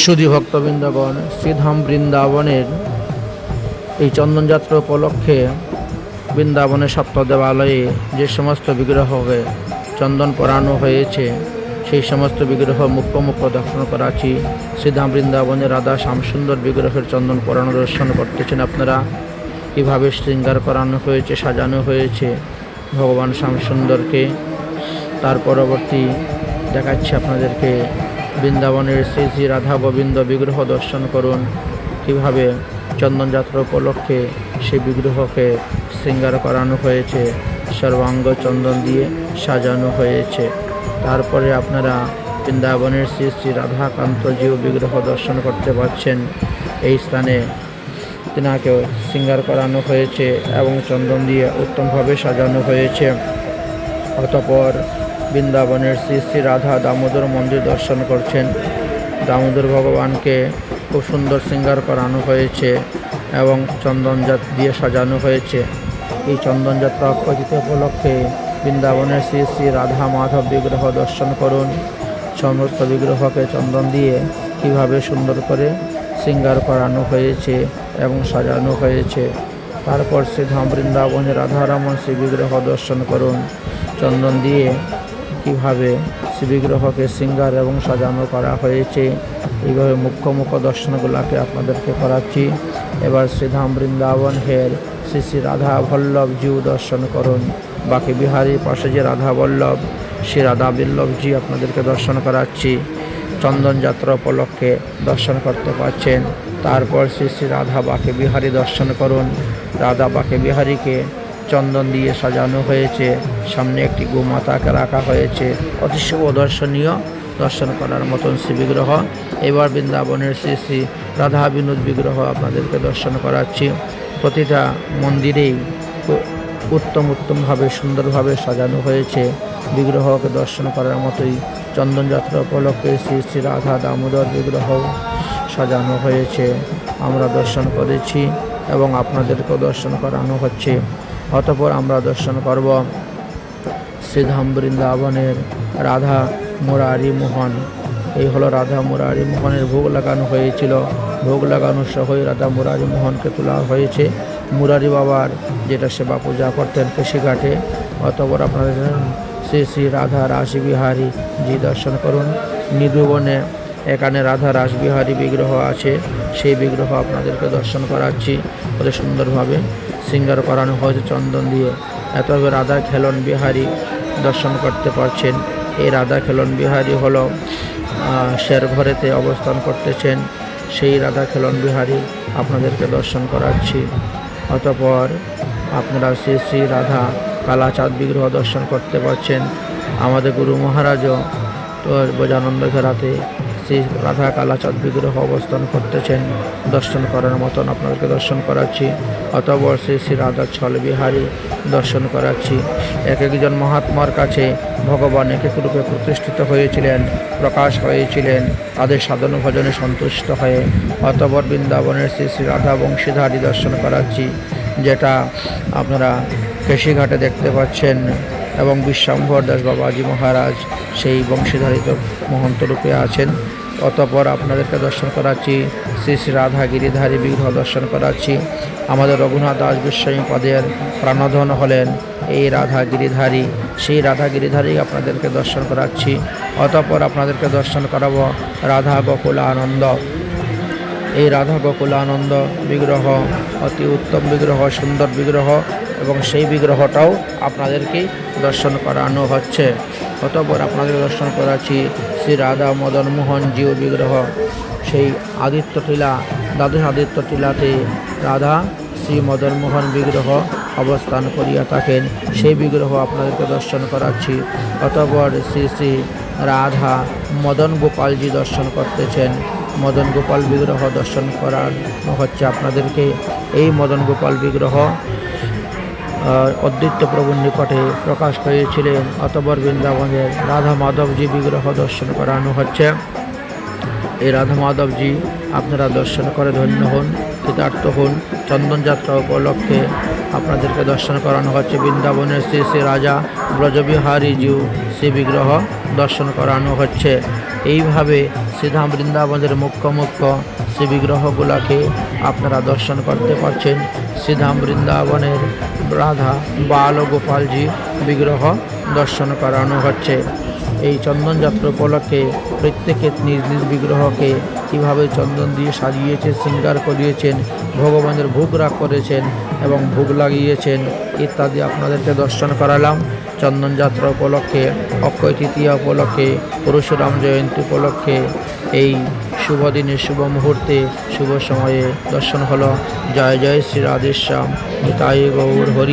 সুধী ভক্তবৃন্দগণ, শ্রীধাম বৃন্দাবনের এই চন্দনযাত্রা উপলক্ষে বৃন্দাবনের সপ্ত দেবালয়ে যে সমস্ত বিগ্রহকে চন্দন পরানো হয়েছে, সেই সমস্ত বিগ্রহ মুখ্য মুখ্য দর্শন করাচ্ছি। শ্রীধাম বৃন্দাবনের রাধা শ্যামসুন্দর বিগ্রহের চন্দন পরানো দর্শন করতেছেন আপনারা। কীভাবে শৃঙ্গার করানো হয়েছে, সাজানো হয়েছে, ভগবান শ্যামসুন্দরকে। তার পরবর্তী দেখাচ্ছি আপনাদেরকে। বৃন্দাবনের শ্রী শ্রী রাধা গোবিন্দ বিগ্রহ দর্শন করুন। কীভাবে চন্দনযাত্রা উপলক্ষে সেই বিগ্রহকে শৃঙ্গার করানো হয়েছে, সর্বাঙ্গ চন্দন দিয়ে সাজানো হয়েছে। তারপরে আপনারা বৃন্দাবনের শ্রী শ্রী রাধাকান্তজিও বিগ্রহ দর্শন করতে পারছেন। এই স্থানে তিনাকেও শৃঙ্গার করানো হয়েছে এবং চন্দন দিয়ে উত্তমভাবে সাজানো হয়েছে। অতপর বৃন্দাবনের শ্রী শ্রী রাধা দামোদর মন্দির দর্শন করছেন। দামোদর ভগবানকে খুব সুন্দর শৃঙ্গার করানো হয়েছে এবং চন্দন জাত দিয়ে সাজানো হয়েছে। এই চন্দন যাত্রা অপজিত উপলক্ষে বৃন্দাবনের শ্রী শ্রী রাধা মাধব বিগ্রহ দর্শন করুন। সমস্ত বিগ্রহকে চন্দন দিয়ে কীভাবে সুন্দর করে শৃঙ্গার করানো হয়েছে এবং সাজানো হয়েছে। তারপর শ্রীধাম বৃন্দাবনের রাধারমন শ্রী বিগ্রহ দর্শন করুন। চন্দন দিয়ে কীভাবে শ্রী বিগ্রহকে শৃঙ্গার এবং সাজানো করা হয়েছে, এইভাবে মুখ্য মুখ্য দর্শনগুলোকে আপনাদেরকে করাচ্ছি। এবার শ্রীধাম বৃন্দাবন হের শ্রী শ্রী রাধা বল্লভ জিউ দর্শন করুন। বাকি বিহারীর পাশে যে রাধা বল্লভ শ্রী রাধা বল্লভজি আপনাদেরকে দর্শন করাচ্ছি। চন্দন যাত্রা উপলক্ষে দর্শন করতে পারছেন। তারপর শ্রী শ্রী রাধা বাকে বিহারী দর্শন করুন। রাধা বাকে বিহারীকে চন্দন দিয়ে সাজানো হয়েছে। সামনে একটি গোমাতাকে রাখা হয়েছে। অতি শুভ দর্শনীয় দর্শন করার মতন শ্রী বিগ্রহ। এবার বৃন্দাবনের শ্রী শ্রী রাধা বিনোদ বিগ্রহ আপনাদেরকে দর্শন করাচ্ছি। প্রতিটা মন্দিরেই উত্তম উত্তমভাবে সুন্দরভাবে সাজানো হয়েছে। বিগ্রহকে দর্শন করার মতোই চন্দনযাত্রা উপলক্ষে শ্রী শ্রী রাধা দামোদর বিগ্রহ সাজানো হয়েছে। আমরা দর্শন করেছি এবং আপনাদেরকেও দর্শন করানো হচ্ছে। অতপর আমরা দর্শন করব শ্রীধাম বৃন্দাবনের রাধা মুরারি মোহন। এই হলো রাধা মুরারি মোহনের ভোগ লাগানো হয়েছিল। ভোগ লাগানোর সহই রাধা মুরারি মোহনকে তোলা হয়েছে। মুরারি বাবার যেটা সেবা পূজা করতেন পেশিঘাটে। অতপর আপনাদের শ্রী শ্রী রাধা রাসবিহারী জি দর্শন করুন। নিধুবনে এখানে রাধা রাসবিহারী বিগ্রহ আছে। সেই বিগ্রহ আপনাদেরকে দর্শন করাচ্ছি। বলে সুন্দরভাবে সিঙ্গার করানো হয়েছে চন্দন দিয়ে। এতভাবে রাধা খেলন বিহারী দর্শন করতে পারছেন। এই রাধা খেলন বিহারী হল আহ, শেরঘরেতে অবস্থান করতেছেন। সেই রাধা খেলন বিহারী আপনাদেরকে দর্শন করাচ্ছি। অতপর আপনারা শ্রী শ্রী রাধা কালাচাঁদ বিগ্রহ দর্শন করতে পারছেন। আমাদের গুরু মহারাজও তো বোজানন্দ ঘেরাতে শ্রী রাধা কালাচাঁদ বিগ্রহ অবস্থান করতেছেন। দর্শন করার মতন আপনাদেরকে দর্শন করাচ্ছি। অতপর শ্রী শ্রী রাধা ছল বিহারী দর্শন করাচ্ছি। এক একজন মহাত্মার কাছে ভগবান এক এক রূপে প্রতিষ্ঠিত হয়েছিলেন, প্রকাশ হয়েছিলেন। তাদের সাধন ভজনে সন্তুষ্ট হয়ে অতপর বৃন্দাবনের শ্রী শ্রী রাধা বংশীধারী দর্শন করাচ্ছি, যেটা আপনারা কেশিঘাটে দেখতে পাচ্ছেন এবং বিশ্বাম্ভর দাস বাবাজি মহারাজ সেই বংশীধারিত মহন্ত রূপে আছেন। অতপর আপনাদেরকে দর্শন করাচ্ছি। শ্রী শ্রী রাধা গিরিধারী বিগ্রহ দর্শন করাচ্ছি। আমাদের রঘুনাথ দাস গোস্বামী পদের প্রাণধন হলেন এই রাধা গিরিধারী সেই রাধা গিরিধারী আপনাদেরকে দর্শন করাচ্ছি। অতপর আপনাদেরকে দর্শন করাবো রাধা গকুল আনন্দ এই রাধা গোকুল আনন্দ বিগ্রহ, অতি উত্তম বিগ্রহ, সুন্দর বিগ্রহ এবং সেই বিগ্রহটাও আপনাদেরকে দর্শন করানো হচ্ছে। অতপর আপনাদের দর্শন করাচ্ছি শ্রী রাধা মদন মোহন জিও বিগ্রহ। সেই আদিত্য টিলা, দ্বাদশ আদিত্য টিলাতে রাধা শ্রী মদন মোহন বিগ্রহ অবস্থান করিয়া থাকেন। সেই বিগ্রহ আপনাদেরকে দর্শন করাচ্ছি। অতপর শ্রী শ্রী রাধা মদন গোপালজি দর্শন করতেছেন। মদন গোপাল বিগ্রহ দর্শন করানো হচ্ছে আপনাদেরকে। এই মদন গোপাল বিগ্রহ অদ্বৈত প্রভুর নিকটে প্রকাশ হয়েছিলেন অতবর বৃন্দাবনের রাধা মাধবজি বিগ্রহ দর্শন করানো হচ্ছে। এই রাধা মাধবজি আপনারা দর্শন করে ধন্য হন, কৃতার্থ হন, চন্দনযাত্রা উপলক্ষে আপনাদেরকে দর্শন করানো হচ্ছে। বৃন্দাবনের শ্রী শ্রী রাজা ব্রজবিহারী জিউ শ্রী বিগ্রহ দর্শন করানো হচ্ছে। এইভাবে শ্রীধাম বৃন্দাবনের মুখ্য মুখ্য শ্রী বিগ্রহগুলোকে আপনারা দর্শন করতে পারছেন। শ্রীধাম বৃন্দাবনের রাধা বাল গোপালজি বিগ্রহ দর্শন করানো হচ্ছে। এই চন্দন যাত্রা উপলক্ষে প্রত্যেকে নিজ নিজ বিগ্রহকে কীভাবে চন্দন দিয়ে সাজিয়েছে শৃঙ্গার করিয়েছেন, ভগবানের ভোগ রাগ করেছেন এবং ভোগ লাগিয়েছেন ইত্যাদি আপনাদেরকে দর্শন করালাম। চন্দন যাত্রা উপলক্ষে, অক্ষয় তৃতীয়া উপলক্ষে, পরশুরাম জয়ন্তী উপলক্ষে এই শুভ দিনে শুভ মুহূর্তে, শুভ সময়ে দর্শন হলো। জয় জয় শ্রী রাধেশ্যাম। নিতাই গৌর হরি।